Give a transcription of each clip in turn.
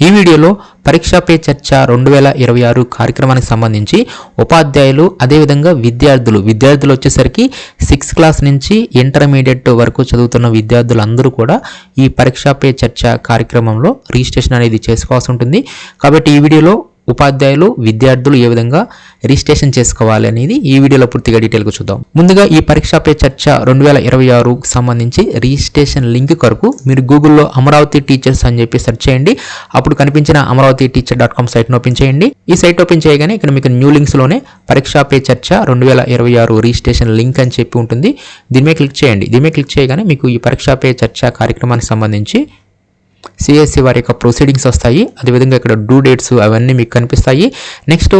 ఈ వీడియోలో పరీక్షా పే చర్చ రెండు వేల ఇరవై ఆరు కార్యక్రమానికి సంబంధించి ఉపాధ్యాయులు అదేవిధంగా విద్యార్థులు. విద్యార్థులు వచ్చేసరికి సిక్స్త్ క్లాస్ నుంచి ఇంటర్మీడియట్ వరకు చదువుతున్న విద్యార్థులందరూ కూడా ఈ పరీక్షా పే చర్చ కార్యక్రమంలో రిజిస్ట్రేషన్ అనేది చేసుకోవాల్సి ఉంటుంది. కాబట్టి ఈ వీడియోలో ఉపాధ్యాయులు విద్యార్థులు ఏ విధంగా రిజిస్ట్రేషన్ చేసుకోవాలి అనేది ఈ వీడియోలో పూర్తిగా డీటెయిల్గా చూద్దాం. ముందుగా ఈ పరీక్షా పే చర్చ రెండు వేల ఇరవై ఆరుకు సంబంధించి రిజిస్ట్రేషన్ లింక్ కొరకు మీరు గూగుల్లో అమరావతి టీచర్స్ అని చెప్పి సెర్చ్ చేయండి. అప్పుడు కనిపించిన అమరావతి టీచర్ డాట్ కామ్ సైట్ను ఓపెన్ చేయండి. ఈ సైట్ ఓపెన్ చేయగానే ఇక్కడ మీకు న్యూ లింక్స్లోనే పరీక్షా పే చర్చ రెండు వేల ఇరవై ఆరు రిజిస్ట్రేషన్ లింక్ అని చెప్పి ఉంటుంది. దీని మీద క్లిక్ చేయండి. దీని మీద క్లిక్ చేయగానే మీకు ఈ పరీక్షా పే చర్చ కార్యక్రమానికి సంబంధించి సిఎస్సి వారి యొక్క ప్రొసీడింగ్స్ వస్తాయి. అదేవిధంగా ఇక్కడ డ్యూ డేట్స్ అవన్నీ మీకు కనిపిస్తాయి. నెక్స్ట్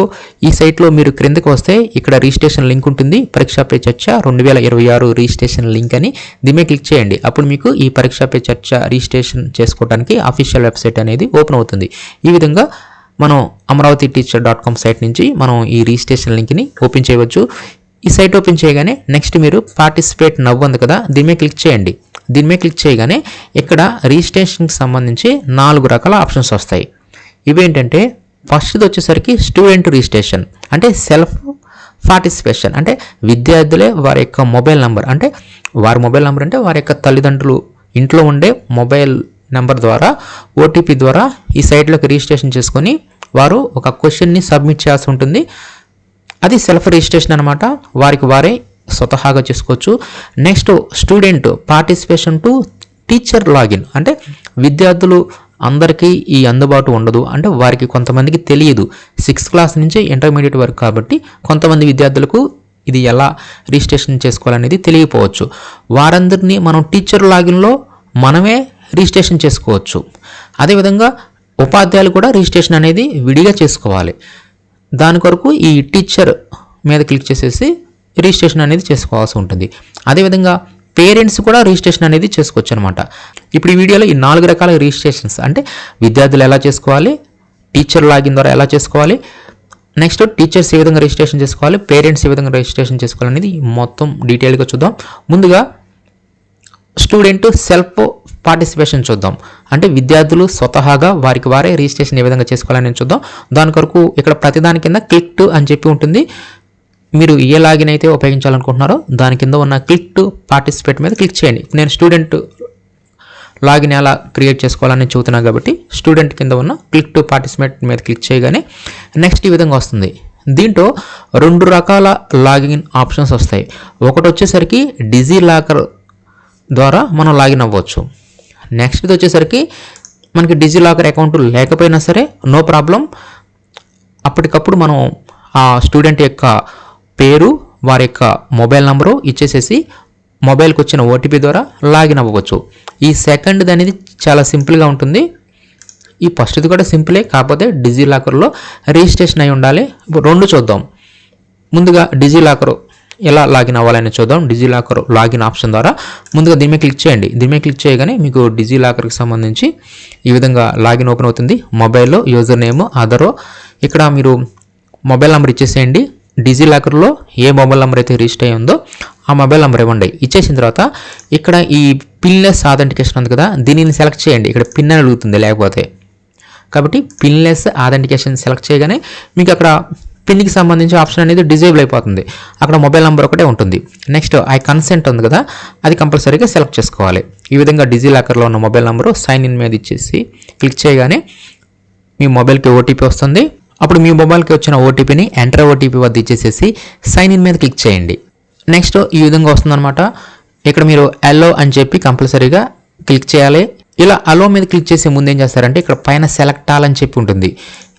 ఈ సైట్లో మీరు క్రిందకు వస్తే ఇక్కడ రిజిస్ట్రేషన్ లింక్ ఉంటుంది. పరీక్ష పే చర్చ రెండు వేల ఇరవై ఆరు రిజిస్ట్రేషన్ లింక్ అని దీని క్లిక్ చేయండి. అప్పుడు మీకు ఈ పరీక్ష పే చర్చ రిజిస్ట్రేషన్ చేసుకోవడానికి అఫీషియల్ వెబ్సైట్ అనేది ఓపెన్ అవుతుంది. ఈ విధంగా మనం Amaravati teacher dot com site నుంచి మనం ఈ రిజిస్ట్రేషన్ లింక్ని ఓపెన్ చేయవచ్చు. ఈ సైట్ ఓపెన్ చేయగానే నెక్స్ట్ మీరు పార్టిసిపేట్ నవ్వు ఉంది కదా దీని క్లిక్ చేయండి. దీని మీద క్లిక్ చేయగానే ఇక్కడ రిజిస్ట్రేషన్కి సంబంధించి నాలుగు రకాల ఆప్షన్స్ వస్తాయి. ఇవేంటంటే ఫస్ట్ది వచ్చేసరికి స్టూడెంట్ రిజిస్ట్రేషన్ అంటే సెల్ఫ్ పార్టిసిపేషన్ అంటే విద్యార్థులే వారి యొక్క మొబైల్ నెంబర్ అంటే వారి మొబైల్ నెంబర్ అంటే వారి యొక్క తల్లిదండ్రులు ఇంట్లో ఉండే మొబైల్ నెంబర్ ద్వారా ఓటీపీ ద్వారా ఈ సైట్లోకి రిజిస్ట్రేషన్ చేసుకొని వారు ఒక క్వశ్చన్ని సబ్మిట్ చేయాల్సి ఉంటుంది. అది సెల్ఫ్ రిజిస్ట్రేషన్ అనమాట వారికి వారే స్వతహాగా చేసుకోవచ్చు. Next student participation to teacher login అంటే విద్యార్థులు అందరికీ ఈ అందుబాటు ఉండదు. అంటే వారికి కొంతమందికి తెలియదు. సిక్స్త్ క్లాస్ నుంచి ఇంటర్మీడియట్ వరకు కాబట్టి కొంతమంది విద్యార్థులకు ఇది ఎలా రిజిస్ట్రేషన్ చేసుకోవాలనేది తెలియకపోవచ్చు. వారందరినీ మనం టీచర్ లాగిన్లో మనమే రిజిస్ట్రేషన్ చేసుకోవచ్చు. అదేవిధంగా ఉపాధ్యాయులు కూడా రిజిస్ట్రేషన్ అనేది విడిగా చేసుకోవాలి. దాని కొరకు ఈ టీచర్ మీద క్లిక్ చేసేసి రిజిస్ట్రేషన్ అనేది చేసుకోవాల్సి ఉంటుంది. అదేవిధంగా పేరెంట్స్ కూడా రిజిస్ట్రేషన్ అనేది చేసుకోవచ్చు అనమాట ఇప్పుడు ఈ వీడియోలో ఈ నాలుగు రకాల రిజిస్ట్రేషన్స్ అంటే విద్యార్థులు ఎలా చేసుకోవాలి టీచర్ లాగిన్ ద్వారా ఎలా చేసుకోవాలి నెక్స్ట్ టీచర్స్ ఏ విధంగా రిజిస్ట్రేషన్ చేసుకోవాలి పేరెంట్స్ ఏ విధంగా రిజిస్ట్రేషన్ చేసుకోవాలి అనేది మొత్తం డీటెయిల్గా చూద్దాం. ముందుగా స్టూడెంట్ సెల్ఫ్ పార్టిసిపేషన్ చూద్దాం. అంటే విద్యార్థులు స్వతహాగా వారికి వారే రిజిస్ట్రేషన్ ఏ విధంగా చేసుకోవాలని చూద్దాం. దాని కొరకు ఇక్కడ ప్రతిదాని కింద క్లిక్ టు అని చెప్పి ఉంటుంది. మీరు ఏ లాగిన్ అయితే ఉపయోగించాలనుకుంటున్నారో దాని కింద ఉన్న క్లిక్ టు పార్టిసిపేట్ మీద క్లిక్ చేయండి. నేను స్టూడెంట్ లాగిన్ ఎలా క్రియేట్ చేసుకోవాలని చూస్తున్నాను కాబట్టి స్టూడెంట్ కింద ఉన్న క్లిక్ టు పార్టిసిపేట్ మీద క్లిక్ చేయగానే నెక్స్ట్ ఈ విధంగా వస్తుంది. దీంట్లో రెండు రకాల లాగిన్ ఆప్షన్స్ వస్తాయి. ఒకటి వచ్చేసరికి డిజీ లాకర్ ద్వారా మనం లాగిన్ అవ్వచ్చు. నెక్స్ట్ వచ్చేసరికి మనకి డిజీ లాకర్ అకౌంట్ లేకపోయినా సరే నో ప్రాబ్లం. అప్పటికప్పుడు మనం ఆ స్టూడెంట్ యొక్క పేరు వారి యొక్క మొబైల్ నంబరు ఇచ్చేసేసి మొబైల్కి వచ్చిన ఓటీపీ ద్వారా లాగిన్ అవ్వవచ్చు. ఈ సెకండ్ది అనేది చాలా సింపుల్గా ఉంటుంది. ఈ ఫస్ట్ది కూడా సింపులే కాకపోతే డిజీ లాకర్లో రిజిస్ట్రేషన్ అయి ఉండాలి. ఇప్పుడు రెండు చూద్దాం. ముందుగా డిజీ లాకర్ ఎలా లాగిన్ అవ్వాలని చూద్దాం. డిజీ లాకర్ లాగిన్ ఆప్షన్ ద్వారా ముందుగా దీని మీద క్లిక్ చేయండి. దీని మీద క్లిక్ చేయగానే మీకు డిజీ లాకర్కి సంబంధించి ఈ విధంగా లాగిన్ ఓపెన్ అవుతుంది. మొబైల్లో యూజర్ నేమ్ ఆధారో ఇక్కడ మీరు మొబైల్ నెంబర్ ఇచ్చేసేయండి. డిజీ లాకర్లో ఏ మొబైల్ నెంబర్ అయితే రిజిస్టర్ అయి ఉందో ఆ మొబైల్ నెంబర్ ఇవ్వండి. ఇచ్చేసిన తర్వాత ఇక్కడ ఈ పిన్లెస్ ఆథెంటికేషన్ ఉంది కదా దీనిని సెలెక్ట్ చేయండి. ఇక్కడ పిన్ అని అడుగుతుంది లేకపోతే. కాబట్టి పిన్లెస్ ఆథెంటికేషన్ సెలెక్ట్ చేయగానే మీకు అక్కడ పిన్కి సంబంధించి ఆప్షన్ అనేది డిజేబుల్ అయిపోతుంది. అక్కడ మొబైల్ నెంబర్ ఒకటే ఉంటుంది. నెక్స్ట్ ఐ కన్సెంట్ ఉంది కదా అది కంపల్సరీగా సెలెక్ట్ చేసుకోవాలి. ఈ విధంగా డిజీ లాకర్లో ఉన్న మొబైల్ నెంబరు సైన్ ఇన్ మీద ఇచ్చేసి క్లిక్ చేయగానే మీ మొబైల్కి ఓటీపీ వస్తుంది. అప్పుడు మీ మొబైల్కి వచ్చిన ఓటీపీని ఎంటర్ ఓటీపీ వద్ద ఇచ్చేసేసి సైన్ ఇన్ మీద క్లిక్ చేయండి. నెక్స్ట్ ఈ విధంగా వస్తుందన్నమాట. ఇక్కడ మీరు అలో అని చెప్పి కంపల్సరీగా క్లిక్ చేయాలి. ఇలా అలో మీద క్లిక్ చేసే ముందు ఏం చేస్తారంటే ఇక్కడ పైన సెలెక్ట్ ఆల్ అని చెప్పి ఉంటుంది.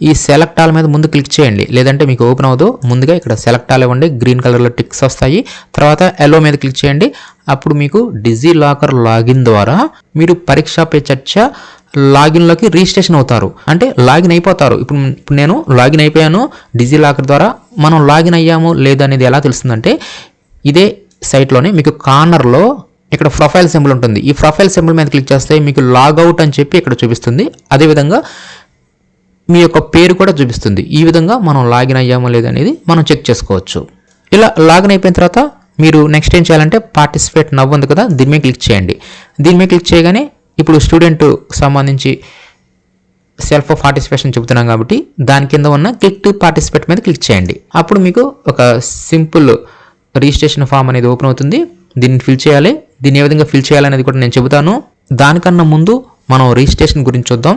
ఈ సెలెక్ట్ ఆల్ మీద ముందు క్లిక్ చేయండి. లేదంటే మీకు ఓపెన్ అవ్వదు. ముందుగా ఇక్కడ సెలెక్ట్ ఆల్ ఇవ్వండి. గ్రీన్ కలర్లో టిక్స్ వస్తాయి. తర్వాత ఎల్లో మీద క్లిక్ చేయండి. అప్పుడు మీకు డిజీ లాకర్ లాగిన్ ద్వారా మీరు పరీక్ష పే చర్చ లాగిన్లోకి రిజిస్ట్రేషన్ అవుతారు. అంటే లాగిన్ అయిపోతారు. ఇప్పుడు ఇప్పుడు నేను లాగిన్ అయిపోయాను. డిజీ లాకర్ ద్వారా మనం లాగిన్ అయ్యాము లేదనేది ఎలా తెలుస్తుందంటే ఇదే సైట్లోనే మీకు కార్నర్లో ఇక్కడ ప్రొఫైల్ సింబల్ ఉంటుంది. ఈ ప్రొఫైల్ సింబల్ మీద క్లిక్ చేస్తే మీకు లాగౌట్ అని చెప్పి ఇక్కడ చూపిస్తుంది. అదేవిధంగా మీ యొక్క పేరు కూడా చూపిస్తుంది. ఈ విధంగా మనం లాగిన్ అయ్యామో లేదనేది మనం చెక్ చేసుకోవచ్చు. ఇలా లాగిన్ అయిపోయిన తర్వాత మీరు నెక్స్ట్ ఏం చేయాలంటే పార్టిసిపేట్ నవ్వు ఉంది కదా దీని మీద క్లిక్ చేయండి. దీని మీద క్లిక్ చేయగానే ఇప్పుడు స్టూడెంట్ సంబంధించి సెల్ఫ్ పార్టిసిపేషన్ చెబుతున్నాం కాబట్టి దాని కింద ఉన్న క్లిక్ టు పార్టిసిపేట్ మీద క్లిక్ చేయండి. అప్పుడు మీకు ఒక సింపుల్ రిజిస్ట్రేషన్ ఫామ్ అనేది ఓపెన్ అవుతుంది. దీన్ని ఫిల్ చేయాలి. దీన్ని ఏ విధంగా ఫిల్ చేయాలనేది కూడా నేను చెబుతాను. దానికన్నా ముందు మనం రిజిస్ట్రేషన్ గురించి చూద్దాం.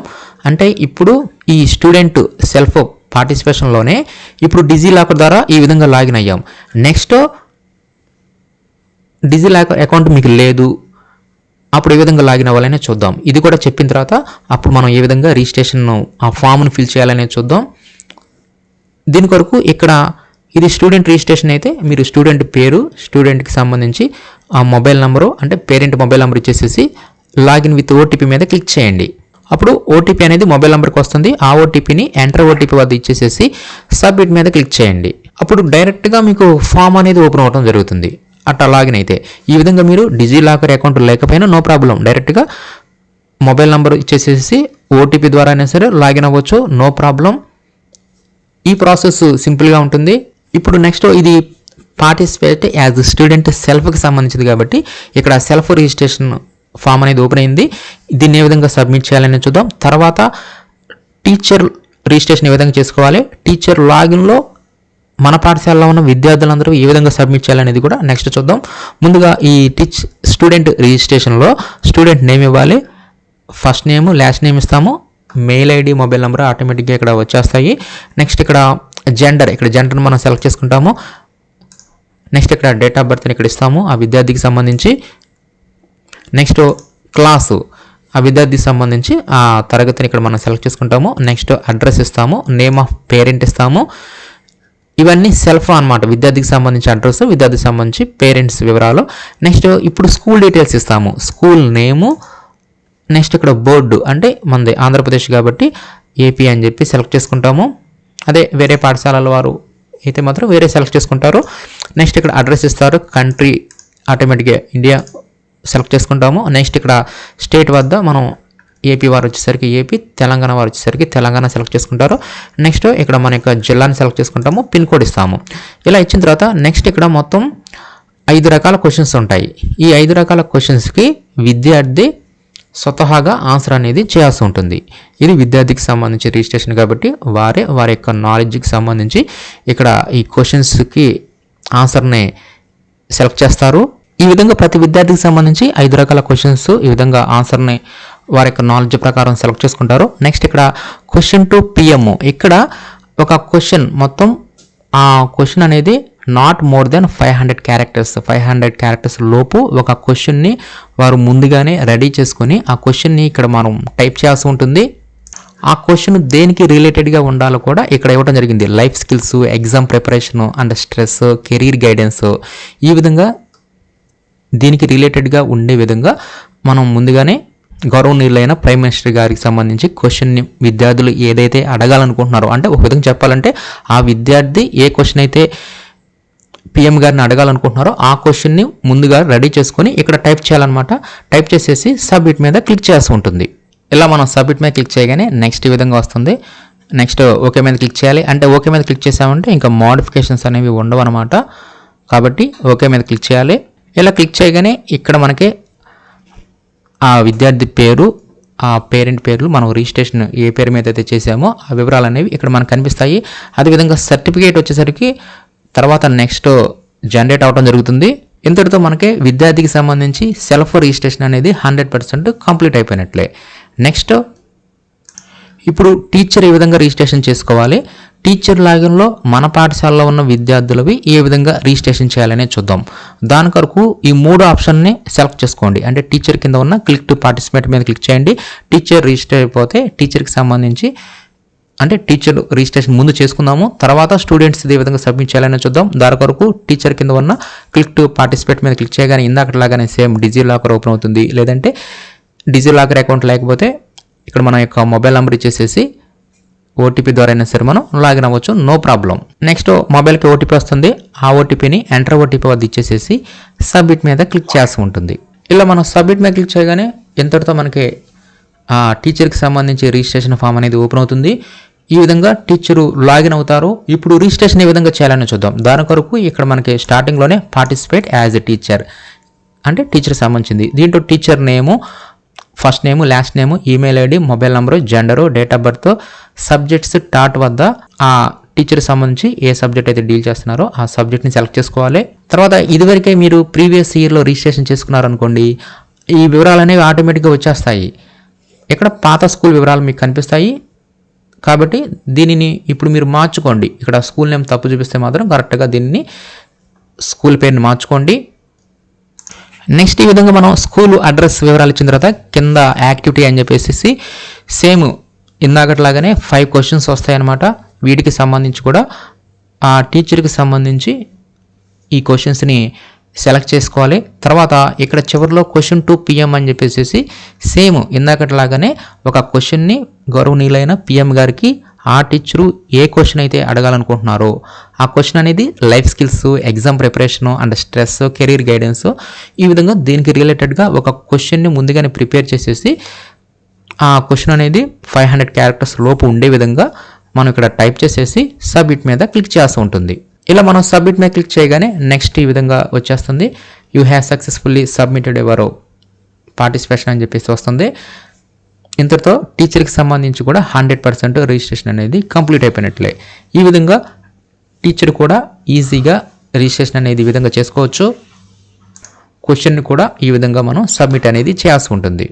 అంటే ఇప్పుడు ఈ స్టూడెంట్ సెల్ఫ్ పార్టిసిపేషన్లోనే ఇప్పుడు డిజీ లాకర్ ద్వారా ఈ విధంగా లాగిన్ అయ్యాం. నెక్స్ట్ డిజీ లాకర్ అకౌంట్ మీకు లేదు. అప్పుడు ఏ విధంగా లాగిన్ అవ్వాలనే చూద్దాం. ఇది కూడా చెప్పిన తర్వాత అప్పుడు మనం ఏ విధంగా రిజిస్ట్రేషన్ ఆ ఫామ్ను ఫిల్ చేయాలనే చూద్దాం. దీని కొరకు ఇక్కడ ఇది స్టూడెంట్ రిజిస్ట్రేషన్ అయితే మీరు స్టూడెంట్ పేరు స్టూడెంట్కి సంబంధించి ఆ మొబైల్ నెంబరు అంటే పేరెంట్ మొబైల్ నెంబర్ ఇచ్చేసేసి లాగిన్ విత్ ఓటీపీ మీద క్లిక్ చేయండి. అప్పుడు ఓటీపీ అనేది మొబైల్ నెంబర్కి వస్తుంది. ఆ ఓటీపీని ఎంటర్ ఓటీపీ వద్ద ఇచ్చేసేసి సబ్మిట్ మీద క్లిక్ చేయండి. అప్పుడు డైరెక్ట్గా మీకు ఫామ్ అనేది ఓపెన్ అవ్వడం జరుగుతుంది. అట్లా లాగిన్ అయితే ఈ విధంగా మీరు డిజీ లాకర్ అకౌంట్ లేకపోయినా నో ప్రాబ్లం. డైరెక్ట్గా మొబైల్ నెంబర్ ఇచ్చేసేసి ఓటీపీ ద్వారా అయినా సరే లాగిన్ అవ్వచ్చు. No problem. ఈ ప్రాసెస్ సింపుల్గా ఉంటుంది. ఇప్పుడు నెక్స్ట్ ఇది పార్టిసిపేట్ యాజ్ స్టూడెంట్ సెల్ఫ్కి సంబంధించింది కాబట్టి ఇక్కడ సెల్ఫ్ రిజిస్ట్రేషన్ ఫామ్ అనేది ఓపెన్ అయింది. దీన్ని ఏ విధంగా సబ్మిట్ చేయాలని చూద్దాం. తర్వాత టీచర్ రిజిస్ట్రేషన్ ఏ విధంగా చేసుకోవాలి? టీచర్ లాగిన్లో మన పాఠశాలలో ఉన్న విద్యార్థులందరూ ఏ విధంగా సబ్మిట్ చేయాలనేది కూడా నెక్స్ట్ చూద్దాం. ముందుగా ఈ టీచ్ స్టూడెంట్ రిజిస్ట్రేషన్లో స్టూడెంట్ నేమ్ ఇవ్వాలి. ఫస్ట్ నేమ్ లాస్ట్ నేమ్ ఇస్తాము. మెయిల్ ఐడి మొబైల్ నెంబర్ ఆటోమేటిక్గా ఇక్కడ వచ్చేస్తాయి. నెక్స్ట్ ఇక్కడ జెండర్ ఇక్కడ జెండర్ని మనం సెలెక్ట్ చేసుకుంటాము. నెక్స్ట్ ఇక్కడ డేట్ ఆఫ్ బర్త్ని ఇక్కడ ఇస్తాము ఆ విద్యార్థికి సంబంధించి. నెక్స్ట్ క్లాసు ఆ విద్యార్థికి సంబంధించి ఆ తరగతిని ఇక్కడ మనం సెలెక్ట్ చేసుకుంటాము. నెక్స్ట్ అడ్రస్ ఇస్తాము నేమ్ ఆఫ్ పేరెంట్ ఇస్తాము. ఇవన్నీ సెల్ఫ్ అన్నమాట. విద్యార్థికి సంబంధించి అడ్రస్ విద్యార్థికి సంబంధించి పేరెంట్స్ వివరాలు. నెక్స్ట్ ఇప్పుడు స్కూల్ డీటెయిల్స్ ఇస్తాము. స్కూల్ నేము నెక్స్ట్ ఇక్కడ బోర్డు అంటే మనది ఆంధ్రప్రదేశ్ కాబట్టి ఏపీ అని చెప్పి సెలెక్ట్ చేసుకుంటాము. అదే వేరే పాఠశాలల వారు అయితే మాత్రం వేరే సెలెక్ట్ చేసుకుంటారు. నెక్స్ట్ ఇక్కడ అడ్రస్ ఇస్తారు. కంట్రీ ఆటోమేటిక్గా ఇండియా సెలెక్ట్ చేసుకుంటాము. నెక్స్ట్ ఇక్కడ స్టేట్ వద్ద మనం ఏపీ వారు వచ్చేసరికి ఏపీ తెలంగాణ వారు వచ్చేసరికి తెలంగాణ సెలెక్ట్ చేసుకుంటారు. నెక్స్ట్ ఇక్కడ మన యొక్క జిల్లాని సెలెక్ట్ చేసుకుంటాము పిన్ కోడ్ ఇస్తాము. ఇలా ఇచ్చిన తర్వాత నెక్స్ట్ ఇక్కడ మొత్తం ఐదు రకాల క్వశ్చన్స్ ఉంటాయి. ఈ ఐదు రకాల క్వశ్చన్స్కి విద్యార్థి స్వతహాగా ఆన్సర్ అనేది చేయాల్సి ఉంటుంది. ఇది విద్యార్థికి సంబంధించి రిజిస్ట్రేషన్ కాబట్టి వారే వారి యొక్క నాలెడ్జ్కి సంబంధించి ఇక్కడ ఈ క్వశ్చన్స్కి ఆన్సర్ని సెలెక్ట్ చేస్తారు. ఈ విధంగా ప్రతి విద్యార్థికి సంబంధించి ఐదు రకాల క్వశ్చన్స్ ఈ విధంగా ఆన్సర్ని వారి యొక్క నాలెడ్జ్ ప్రకారం సెలెక్ట్ చేసుకుంటారు. నెక్స్ట్ ఇక్కడ క్వశ్చన్ టు పిఎం ఇక్కడ ఒక క్వశ్చన్ మొత్తం ఆ క్వశ్చన్ అనేది not more than five hundred characters five hundred characters లోపు ఒక క్వశ్చన్ని వారు ముందుగానే రెడీ చేసుకొని ఆ క్వశ్చన్ని ఇక్కడ మనం టైప్ చేయాల్సి ఉంటుంది. ఆ క్వశ్చన్ దేనికి రిలేటెడ్గా ఉండాలో కూడా ఇక్కడ ఇవ్వడం జరిగింది. Life skills exam preparation and stress career guidance ఈ విధంగా దీనికి రిలేటెడ్గా ఉండే విధంగా మనం ముందుగానే గౌరవనీయులైన ప్రైమ్ మినిస్టర్ గారికి సంబంధించి క్వశ్చన్ని విద్యార్థులు ఏదైతే అడగాలనుకుంటున్నారో అంటే ఒక విధంగా చెప్పాలంటే ఆ విద్యార్థి ఏ క్వశ్చన్ అయితే పిఎం గారిని అడగాలనుకుంటున్నారో ఆ క్వశ్చన్ని ముందుగా రెడీ చేసుకొని ఇక్కడ టైప్ చేయాలన్నమాట. టైప్ చేసేసి సబ్మిట్ మీద క్లిక్ చేయాల్సి ఉంటుంది. ఇలా మనం సబ్మిట్ మీద క్లిక్ చేయగానే నెక్స్ట్ ఈ విధంగా వస్తుంది. నెక్స్ట్ ఓకే మీద క్లిక్ చేయాలి. అంటే ఓకే మీద క్లిక్ చేసామంటే ఇంకా మోడిఫికేషన్స్ అనేవి ఉండవు అనమాట కాబట్టి ఓకే మీద క్లిక్ చేయాలి. ఇలా క్లిక్ చేయగానే ఇక్కడ మనకి ఆ విద్యార్థి పేరు ఆ పేరెంట్ పేర్లు మనం రిజిస్ట్రేషన్ ఏ పేరు మీద అయితే చేసామో ఆ వివరాలు అనేవి ఇక్కడ మనకు కనిపిస్తాయి. అదేవిధంగా సర్టిఫికేట్ వచ్చేసరికి తర్వాత నెక్స్ట్ జనరేట్ అవడం జరుగుతుంది. ఇంతటితో మనకి విద్యార్థికి సంబంధించి సెల్ఫ్ రిజిస్ట్రేషన్ అనేది హండ్రెడ్ పర్సెంట్ కంప్లీట్ అయిపోయినట్లే. నెక్స్ట్ ఇప్పుడు టీచర్ ఏ విధంగా రిజిస్ట్రేషన్ చేసుకోవాలి? టీచర్ లాగిన్లో మన పాఠశాలలో ఉన్న విద్యార్థులవి ఏ విధంగా రిజిస్ట్రేషన్ చేయాలనే చూద్దాం. దాని కొరకు ఈ మూడు ఆప్షన్ని సెలెక్ట్ చేసుకోండి. అంటే టీచర్ కింద ఉన్న క్లిక్ టు పార్టిసిపేట్ మీద క్లిక్ చేయండి. టీచర్ రిజిస్టర్ అయిపోతే టీచర్కి సంబంధించి అంటే టీచర్ రిజిస్ట్రేషన్ ముందు చేసుకుందాము. తర్వాత స్టూడెంట్స్ ఏ విధంగా సబ్మిట్ చేయాలని చూద్దాం. దాని కొరకు టీచర్ కింద ఉన్న క్లిక్ టు పార్టిసిపేట్ మీద క్లిక్ చేయగానే ఇందాకట్లాగానే సేమ్ డిజీ లాకర్ ఓపెన్ అవుతుంది. లేదంటే డిజీ లాకర్ అకౌంట్ లేకపోతే ఇక్కడ మన యొక్క మొబైల్ నెంబర్ ఇచ్చేసేసి ఓటీపీ ద్వారా అయినా సరే మనం లాగిన్ అవ్వచ్చు. No problem. నెక్స్ట్ మొబైల్కి ఓటీపీ వస్తుంది. ఆ ఓటీపీని ఎంటర్ ఓటీపీ వద్ద ఇచ్చేసేసి సబ్మిట్ మీద క్లిక్ చేయాల్సి ఉంటుంది. ఇలా మనం సబ్మిట్ మీద క్లిక్ చేయగానే ఇంతటితో మనకి ఆ టీచర్కి సంబంధించి రిజిస్ట్రేషన్ ఫామ్ అనేది ఓపెన్ అవుతుంది. ఈ విధంగా టీచరు లాగిన్ అవుతారు. ఇప్పుడు రిజిస్ట్రేషన్ ఏ విధంగా చేయాలని చూద్దాం. దాని కొరకు ఇక్కడ మనకి స్టార్టింగ్లోనే పార్టిసిపేట్ యాజ్ ఎ టీచర్. అంటే టీచర్ సంబంధించింది. దీంట్లో teacher name first name last name email ID mobile number gender date of birth subjects taught వద్ద ఆ టీచర్ సంబంధించి ఏ సబ్జెక్ట్ అయితే డీల్ చేస్తున్నారో ఆ సబ్జెక్ట్ని సెలెక్ట్ చేసుకోవాలి. తర్వాత ఇదివరకే మీరు ప్రీవియస్ ఇయర్లో రిజిస్ట్రేషన్ చేసుకున్నారనుకోండి ఈ వివరాలు అనేవి ఆటోమేటిక్గా వచ్చేస్తాయి. ఇక్కడ పాత స్కూల్ వివరాలు మీకు కనిపిస్తాయి. కాబట్టి దీనిని ఇప్పుడు మీరు మార్చుకోండి. ఇక్కడ స్కూల్ నేమ్ తప్పు చూపిస్తే మాత్రం కరెక్ట్గా దీన్ని స్కూల్ పేరుని మార్చుకోండి. నెక్స్ట్ ఈ విధంగా మనం స్కూల్ అడ్రస్ వివరాలు ఇచ్చిన తర్వాత కింద యాక్టివిటీ అని చెప్పేసి సేమ్ ఇందాకట్లాగానే ఫైవ్ క్వశ్చన్స్ వస్తాయన్నమాట. వీటికి సంబంధించి కూడా ఆ టీచర్కి సంబంధించి ఈ క్వశ్చన్స్ని సెలెక్ట్ చేసుకోవాలి. తర్వాత ఇక్కడ చివరిలో క్వశ్చన్ టూ పిఎం అని చెప్పేసి సేమ్ ఇందాకట్లాగానే ఒక క్వశ్చన్ని గౌరవనీయులైన పిఎం గారికి ఆ టీచరు ఏ క్వశ్చన్ అయితే అడగాలనుకుంటున్నారో ఆ క్వశ్చన్ అనేది life skills exam preparation and stress career guidance ఈ విధంగా దీనికి రిలేటెడ్గా ఒక క్వశ్చన్ని ముందుగానే ప్రిపేర్ చేసేసి ఆ క్వశ్చన్ అనేది ఫైవ్ హండ్రెడ్ క్యారెక్టర్స్ లోపు ఉండే విధంగా మనం ఇక్కడ టైప్ చేసేసి సబ్మిట్ మీద క్లిక్ చేస్తూ ఉంటుంది. ఇలా మనం సబ్మిట్ మీద క్లిక్ చేయగానే నెక్స్ట్ ఈ విధంగా వచ్చేస్తుంది. You have successfully submitted your participation అని చెప్పేసి వస్తుంది. ఇంతటితో టీచర్కి సంబంధించి కూడా హండ్రెడ్ పర్సెంట్ రిజిస్ట్రేషన్ అనేది కంప్లీట్ అయిపోయినట్లే. ఈ విధంగా టీచర్ కూడా ఈజీగా రిజిస్ట్రేషన్ అనేది ఈ విధంగా చేసుకోవచ్చు. క్వశ్చన్ కూడా ఈ విధంగా మనం సబ్మిట్ అనేది చేయాల్సి ఉంటుంది.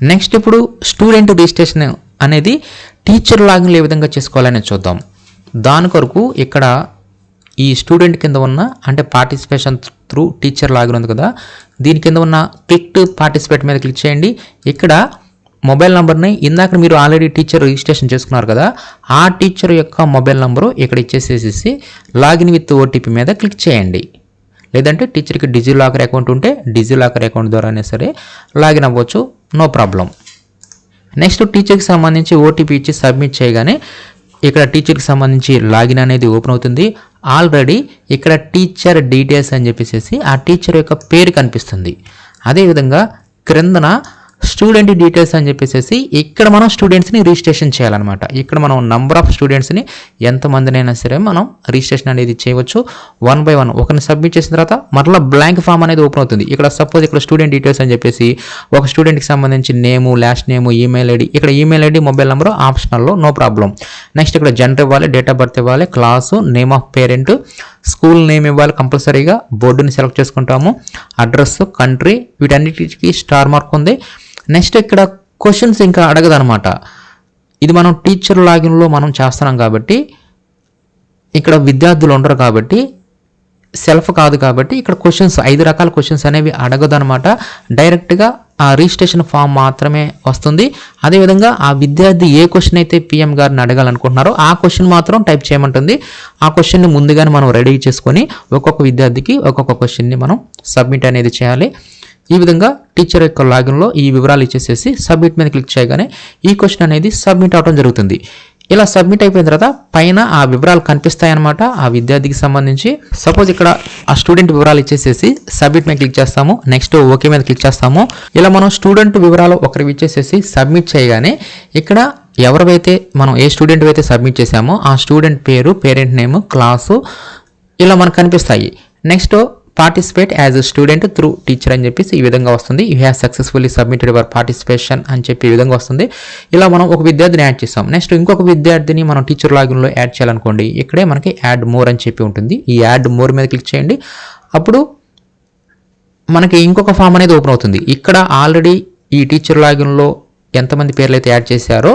నెక్స్ట్ ఇప్పుడు స్టూడెంట్ రిజిస్ట్రేషన్ అనేది టీచర్ లాగిన్లు ఏ విధంగా చేసుకోవాలని చూద్దాం. దాని కొరకు ఇక్కడ ఈ స్టూడెంట్ కింద ఉన్న అంటే పార్టిసిపేషన్ త్రూ టీచర్ లాగిన్ ఉంది కదా దీని కింద ఉన్న క్లిక్ టు పార్టిసిపేట్ మీద క్లిక్ చేయండి. ఇక్కడ మొబైల్ నెంబర్ని ఇందాక మీరు ఆల్రెడీ టీచర్ రిజిస్ట్రేషన్ చేసుకున్నారు కదా ఆ టీచర్ యొక్క మొబైల్ నెంబరు ఇక్కడ ఇచ్చేసేసి లాగిన్ విత్ ఓటీపీ మీద క్లిక్ చేయండి. లేదంటే టీచర్కి డిజీ లాకర్ అకౌంట్ ఉంటే డిజీ లాకర్ అకౌంట్ ద్వారానే సరే లాగిన్ అవ్వచ్చు నో ప్రాబ్లం. నెక్స్ట్ టీచర్కి సంబంధించి ఓటీపీ ఇచ్చి సబ్మిట్ చేయగానే ఇక్కడ టీచర్కి సంబంధించి లాగిన్ అనేది ఓపెన్ అవుతుంది. ఆల్రెడీ ఇక్కడ టీచర్ డీటెయిల్స్ అని చెప్పేసి ఆ టీచర్ యొక్క పేరు కనిపిస్తుంది. అదేవిధంగా క్రిందన స్టూడెంట్ డీటెయిల్స్ అని చెప్పేసి ఇక్కడ మనం స్టూడెంట్స్ని రిజిస్ట్రేషన్ చేయాలన్నమాట. ఇక్కడ మనం నంబర్ ఆఫ్ స్టూడెంట్స్ని ఎంతమందినైనా సరే మనం రిజిస్ట్రేషన్ అనేది చేయవచ్చు. వన్ బై వన్ ఒకరిని సబ్మిట్ చేసిన తర్వాత మరలా బ్లాంక్ ఫామ్ అనేది ఓపెన్ అవుతుంది. ఇక్కడ సపోజ్ ఇక్కడ స్టూడెంట్ డీటెయిల్స్ అని చెప్పేసి ఒక స్టూడెంట్కి సంబంధించి name last name email ID ఇక్కడ ఈమెయిల్ ఐడి మొబైల్ నెంబర్ ఆప్షనల్లో నో ప్రాబ్లం నెక్స్ట్ ఇక్కడ జెండర్ ఇవ్వాలి డేట్ ఆఫ్ బర్త్ ఇవ్వాలి class name of parent school name ఇవ్వాలి కంపల్సరీగా. బోర్డుని సెలెక్ట్ చేసుకుంటాము. అడ్రస్ కంట్రీ వీటన్నిటికి స్టార్ మార్క్ ఉంది. నెక్స్ట్ ఇక్కడ క్వశ్చన్స్ ఇంకా అడగదనమాట. ఇది మనం టీచర్ లాగిన్లో మనం చేస్తున్నాం కాబట్టి ఇక్కడ విద్యార్థులు ఉండరు కాబట్టి సెల్ఫ్ కాదు కాబట్టి ఇక్కడ క్వశ్చన్స్ ఐదు రకాల క్వశ్చన్స్ అనేవి అడగదనమాట డైరెక్ట్గా ఆ రిజిస్ట్రేషన్ ఫామ్ మాత్రమే వస్తుంది. అదేవిధంగా ఆ విద్యార్థి ఏ క్వశ్చన్ అయితే పిఎం గారిని అడగాలనుకుంటున్నారో ఆ క్వశ్చన్ మాత్రం టైప్ చేయమంటుంది. ఆ క్వశ్చన్ని ముందుగానే మనం రెడీ చేసుకొని ఒక్కొక్క విద్యార్థికి ఒక్కొక్క క్వశ్చన్ని మనం సబ్మిట్ అనేది చేయాలి. ఈ విధంగా టీచర్ యొక్క లాగిన్లో ఈ వివరాలు ఇచ్చేసేసి సబ్మిట్ మీద క్లిక్ చేయగానే ఈ క్వశ్చన్ అనేది సబ్మిట్ అవడం జరుగుతుంది. ఇలా సబ్మిట్ అయిపోయిన తర్వాత పైన ఆ వివరాలు కనిపిస్తాయన్నమాట ఆ విద్యార్థికి సంబంధించి. సపోజ్ ఇక్కడ ఆ స్టూడెంట్ వివరాలు ఇచ్చేసేసి సబ్మిట్ మీద క్లిక్ చేస్తాము. నెక్స్ట్ ఓకే మీద క్లిక్ చేస్తాము. ఇలా మనం స్టూడెంట్ వివరాలు ఒకరికి ఇచ్చేసేసి సబ్మిట్ చేయగానే ఇక్కడ ఎవరివైతే మనం ఏ స్టూడెంట్ అయితే సబ్మిట్ చేసామో ఆ స్టూడెంట్ పేరు పేరెంట్ నేమ్ క్లాసు ఇలా మనకు కనిపిస్తాయి. Next participate as a student through teacher అని చెప్పేసి ఈ విధంగా వస్తుంది. You have successfully submitted your participation అని చెప్పి ఈ విధంగా వస్తుంది. ఇలా మనం ఒక విద్యార్థిని యాడ్ చేస్తాం నెక్స్ట్ ఇంకొక విద్యార్థిని మనం టీచర్ లాగిన్లో యాడ్ చేయాలనుకోండి. ఇక్కడే మనకి యాడ్ మోర్ అని చెప్పి ఉంటుంది. ఈ యాడ్ మోర్ మీద క్లిక్ చేయండి. అప్పుడు మనకి ఇంకొక ఫామ్ అనేది ఓపెన్ అవుతుంది. ఇక్కడ ఆల్రెడీ ఈ టీచర్ లాగిన్లో ఎంతమంది పేర్లు అయితే యాడ్ చేశారో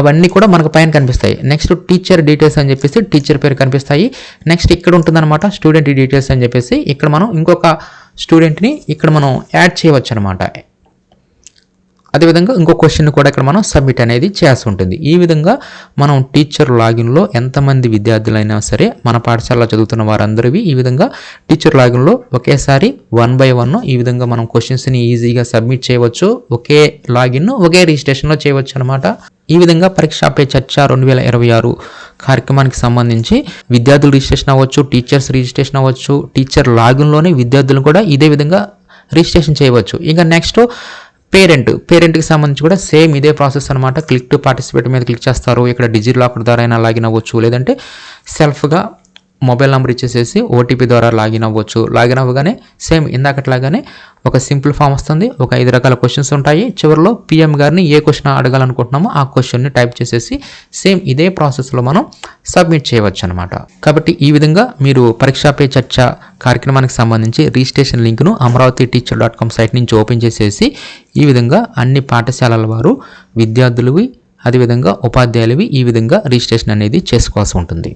అవన్నీ కూడా మనకు పైన కనిపిస్తాయి. నెక్స్ట్ టీచర్ డీటెయిల్స్ అని చెప్పేసి టీచర్ పేరు కనిపిస్తాయి. నెక్స్ట్ ఇక్కడ ఉంటుందన్నమాట స్టూడెంట్ డీటెయిల్స్ అని చెప్పేసి. ఇక్కడ మనం ఇంకొక స్టూడెంట్ని ఇక్కడ మనం యాడ్ చేయవచ్చు అనమాట అదేవిధంగా ఇంకో క్వశ్చన్ కూడా ఇక్కడ మనం సబ్మిట్ అనేది చేయాల్సి ఉంటుంది. ఈ విధంగా మనం టీచర్ లాగిన్లో ఎంతమంది విద్యార్థులైనా సరే మన పాఠశాలలో చదువుతున్న వారందరివి ఈ విధంగా టీచర్ లాగిన్లో ఒకేసారి వన్ బై వన్ ఈ విధంగా మనం క్వశ్చన్స్ని ఈజీగా సబ్మిట్ చేయవచ్చు. ఒకే లాగిన్ ఒకే రిజిస్ట్రేషన్లో చేయవచ్చు అనమాట ఈ విధంగా పరీక్ష పే చర్చ రెండు వేల ఇరవై ఆరు కార్యక్రమానికి సంబంధించి విద్యార్థులు రిజిస్ట్రేషన్ అవ్వచ్చు టీచర్స్ రిజిస్ట్రేషన్ అవ్వచ్చు టీచర్ లాగిన్లోనే విద్యార్థులు కూడా ఇదే విధంగా రిజిస్ట్రేషన్ చేయవచ్చు. ఇంకా నెక్స్ట్ పేరెంట్ పేరెంట్కి సంబంధించి కూడా సేమ్ ఇదే ప్రాసెస్ అనమాట క్లిక్ టు పార్టిసిపేట్ మీద క్లిక్ చేస్తారు. ఇక్కడ డిజిట్ లాకర్ ద్వారా అయినా లాగిన్ అవ్వచ్చు లేదంటే సెల్ఫ్గా మొబైల్ నెంబర్ ఇచ్చేసేసి ఓటీపీ ద్వారా లాగిన్ అవ్వచ్చు. లాగిన్ అవ్వగానే సేమ్ ఇందాకట్లాగానే ఒక సింపుల్ ఫామ్ వస్తుంది. ఒక ఐదు రకాల క్వశ్చన్స్ ఉంటాయి. చివరిలో పిఎం గారిని ఏ క్వశ్చన్ అడగాలనుకుంటున్నామో ఆ క్వశ్చన్ని టైప్ చేసేసి సేమ్ ఇదే ప్రాసెస్లో మనం సబ్మిట్ చేయవచ్చు అనమాట కాబట్టి ఈ విధంగా మీరు పరీక్షా పే చర్చ కార్యక్రమానికి సంబంధించి రిజిస్ట్రేషన్ లింక్ను Amaravati teacher dot com site నుంచి ఓపెన్ చేసేసి ఈ విధంగా అన్ని పాఠశాలల వారు విద్యార్థులవి అదేవిధంగా ఉపాధ్యాయులవి ఈ విధంగా రిజిస్ట్రేషన్ అనేది చేసుకోవాల్సి ఉంటుంది.